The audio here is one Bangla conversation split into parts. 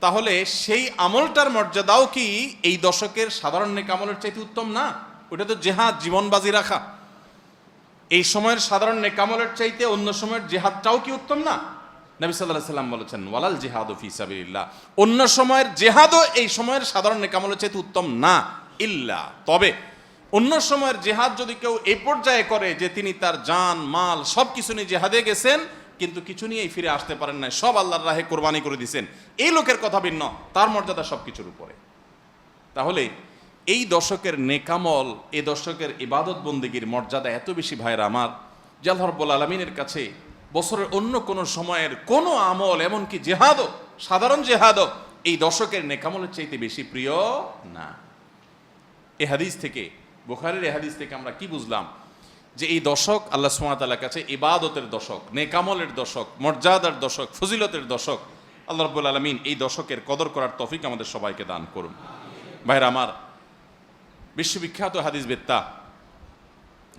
তাহলে সেই আমলটার মর্যাদাও কি এই দশকের সাধারণ নেক আমলের চাইতে উত্তম? না ওটা তো জেহাদ জীবন বাজি রাখা। এই সময়ের সাধারণ নেকামলের চাইতে অন্য সময়ের জেহাদটাও কি উত্তম না? নবী সাল্লাহ সাল্লাম বলেছেন, ওয়ালাল জেহাদ ফি সাবিলিল্লাহ। অন্য সময়ের জেহাদও এই সময়ের সাধারণ নেকামলের চাইতে উত্তম না, ইল্লা। তবে অন্য সময়ের জেহাদ যদি কেউ এই পর্যায়ে করে যে তিনি তার জান, মাল সব কিছু নিয়ে জেহাদে গেছেন কিন্তু কিছু নিয়েই ফিরে আসতে পারেন না সব আল্লাহর রাহে কোরবানি করে দিছেন। এই লোকের কথা ভিন্ন। তার মর্যাদা সব কিছুর উপরে। তাহলে এই দশকের নেকামল, এই দশকের ইবাদত বন্দিগির মর্যাদা এত বেশি ভাইয়ের আমার, যে আলমিনের কাছে বছরের অন্য কোনো সময়ের কোনো আমল, এমনকি জেহাদও, সাধারণ জেহাদও, এই দশকের নেকামলের চাইতে বেশি প্রিয় না। এ হাদিস থেকে, বুখারের এ হাদিস থেকে আমরা কি বুঝলাম? যে এই দশক আল্লাহ সুমাতালার কাছে ইবাদতের দশক, নেকামলের দশক, মর্যাদার দশক, ফজিলতের দশক। আল্লাহ রব্বুল আলমিন এই দশকের কদর করার তফিক আমাদের সবাইকে দান করুন। ভাইরা আমার, বিশ্ববিখ্যাত হাদিস বেত্তা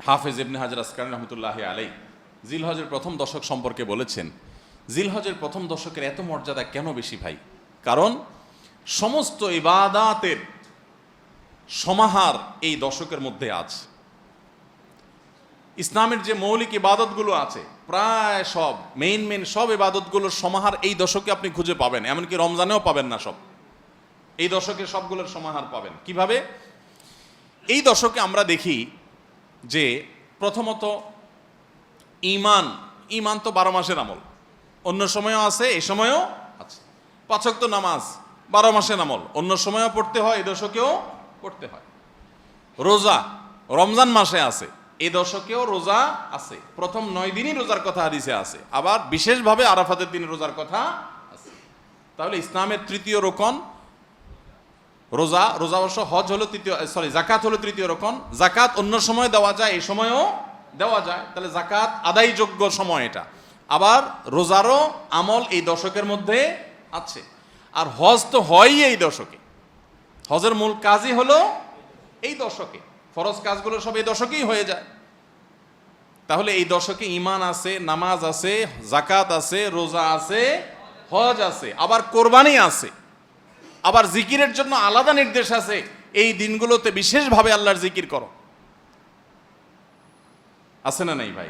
হাফেজ ইবনে হাজার আসকার রহমতুল্লাহ আলাই জিলহজের প্রথম দশক সম্পর্কে বলেছেন, জিলহজের প্রথম দশকের এত মর্যাদা কেন বেশি ভাই? কারণ সমস্ত ইবাদাতের সমাহার এই দশকের মধ্যে আছে। ইসলামের যে মৌলিক ইবাদতগুলো আছে, প্রায় সব মেইন মেইন সব ইবাদতগুলোর সমাহার এই দশকে আপনি খুঁজে পাবেন, এমনকি রমজানেও পাবেন না সব। এই দশকে সবগুলোর সমাহার পাবেন। কীভাবে? এই দশকে আমরা দেখি যে প্রথমত ইমান ইমান তো বারো মাসের আমল। অন্য সময়ও আছে এই সময়ও আছে। পাচক তো নামাজ, বারো মাসের আমল। অন্য সময়ও পড়তে হয় এই দশকেও পড়তে হয়। রোজা, রমজান মাসে আছে। এই দশকেও রোজা আছে। প্রথম নয় দিনই রোজার কথা হাদিসে আছে। আবার বিশেষভাবে আরাফাতের দিনে রোজার কথা আছে। তাহলে ইসলামের তৃতীয় রোকন, রোজা রোজা অবশ্য হজ হলো তৃতীয় সরি জাকাত হলো তৃতীয় রোকন। জাকাত অন্য সময় দেওয়া যায় এই সময়ও দেওয়া যায়। তাহলে জাকাত আদায়যোগ্য সময় এটা। আবার রোজারও আমল এই দশকের মধ্যে আছে। আর হজ তো হয়ই এই দশকে। হজের মূল কাজই হলো এই দশকে। ফরজ কাজগুলো সব এই দশকেই হয়ে যায়। তাহলে এই দশকে ইমান আছে, নামাজ আছে জাকাত আছে, রোজা আছে, হজ আছে, আবার কোরবানি আছে, আবার জিকিরের জন্য আলাদা নির্দেশ আছে, এই দিনগুলোতে বিশেষভাবে আল্লাহর জিকির করো। আছে না নাই ভাই?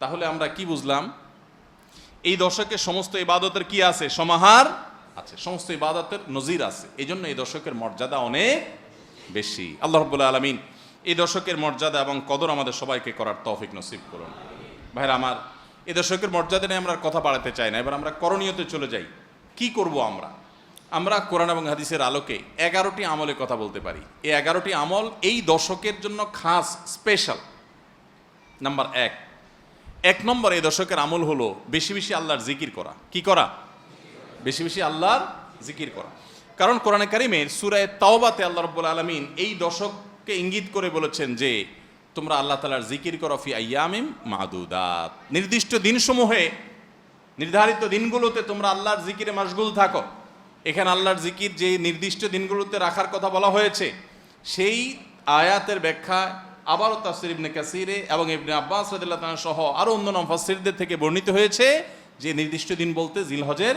তাহলে আমরা কি বুঝলাম? এই দশকে সমস্ত ইবাদতের কি আছে? সমাহার আছে, সমস্ত ইবাদতের নজির আছে এই জন্য এই দশকের মর্যাদা অনেক বেশি। আল্লাহ রব্বুল্লাহ আলমিন এই দশকের মর্যাদা এবং কদর আমাদের সবাইকে করার তৌফিক নসিব করুন। ভাইরা আমার, এই দশকের মর্যাদা নিয়ে আমরা কথা বাড়াতে চাই না। এবার আমরা করণীয়তে চলে যাই। কি করব আমরা? আমরা কোরআন এবং হাদিসের আলোকে এগারোটি আমলে কথা বলতে পারি। এই এগারোটি আমল এই দশকের জন্য খাস, স্পেশাল। নাম্বার এক। এক নম্বর এই দশকের আমল হলো বেশি বেশি আল্লাহর জিকির করা। কি করা? বেশি বেশি আল্লাহর জিকির করা। কারণ কোরআনে কারিমের সুরায় তাওবাতে আল্লাহ রব্বুল আলমিন এই দশককে ইঙ্গিত করে বলেছেন যে, তোমরা আল্লাহ তালার জিকির করো ফি আয়ামিম নির্দিষ্ট দিনসমূহে, নির্ধারিত দিনগুলোতে তোমরা আল্লাহর জিকিরে মাসগুল থাকো। এখানে আল্লাহর জিকির যে নির্দিষ্ট দিনগুলোতে রাখার কথা বলা হয়েছে, সেই আয়াতের ব্যাখ্যা আবারও তাফসির ইবনে কাসিরে এবং ইবনে আব্বাস রাদিল্লাহ সহ আরও অন্য নফাসিরদের থেকে বর্ণিত হয়েছে যে, নির্দিষ্ট দিন বলতে জিলহজের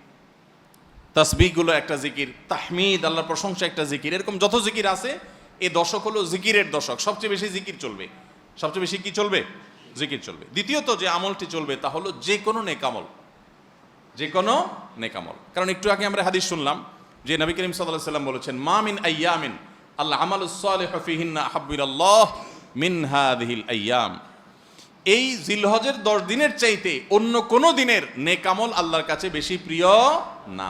তসবিগুলো একটা জিকির, তাহমিদ, আল্লাহর প্রশংসা একটা জিকির। এরকম যত জিকির আছে এই দশক হলো জিকিরের দশক। সবচেয়ে বেশি জিকির চলবে। সবচেয়ে বেশি কি চলবে? জিকির চলবে। দ্বিতীয়ত যে আমলটি চলবে তা হলো যে কোনো নেকামল যে কোনো নেকামল কারণ একটু আগে আমরা হাদিস শুনলাম যে নবী করিম সাল্লাহ সাল্লাম বলেছেন, মা মিন আয়ামিন আল্লাহ আমাল সালেহ ফিহিন্না হাব্বিরাল্লাহ মিন হাদিহিল আয়াম এই জিলহজের দশ দিনের চাইতে অন্য কোনো দিনের নেকামল আল্লাহর কাছে বেশি প্রিয় না।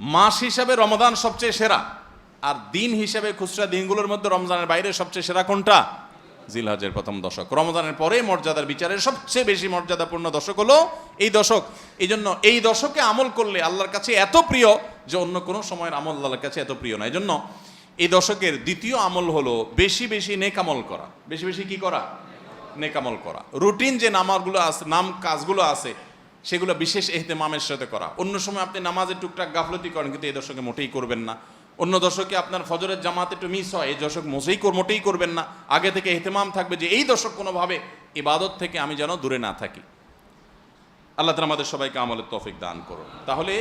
মাস হিসাবে রমদান সবচেয়ে সেরা। আর দিন হিসাবে খুচরা দিনগুলোর মধ্যে রমজানের বাইরে সবচেয়ে সেরা কোনটা? জিলহজের প্রথম দশক। রমজানের পরে মর্যাদার বিচারের সবচেয়ে বেশি মর্যাদাপূর্ণ দশক হলো এই দশক। এই জন্য এই দশকে আমল করলে আল্লাহর কাছে এত প্রিয় যে অন্য কোনো সময়ের আমল আল্লাহর কাছে এত প্রিয় না। এই জন্য এই দশকের দ্বিতীয় আমল হলো বেশি বেশি নেকামল করা। বেশি বেশি কি করা? নেকামল করা। রুটিন যে নামাজগুলো আছে নাম কাজগুলো আছে সেগুলো বিশেষ এহতেমামের সাথে করা। অন্য সময় আপনি নামাজের টুকটাক গাফলতি করেন, কিন্তু এই দশকে মোটেই করবেন না। অন্য দশকে আপনার ফজরের জামাতে একটু মিস হয়, এই দশক মোসেই মোটেই করবেন না। আগে থেকে এহতেমাম থাকবে যে এই দশক কোনোভাবে ইবাদত থেকে আমি যেন দূরে না থাকি। আল্লাহ তালা আমাদের সবাইকে আমলের তফিক দান করুন। তাহলে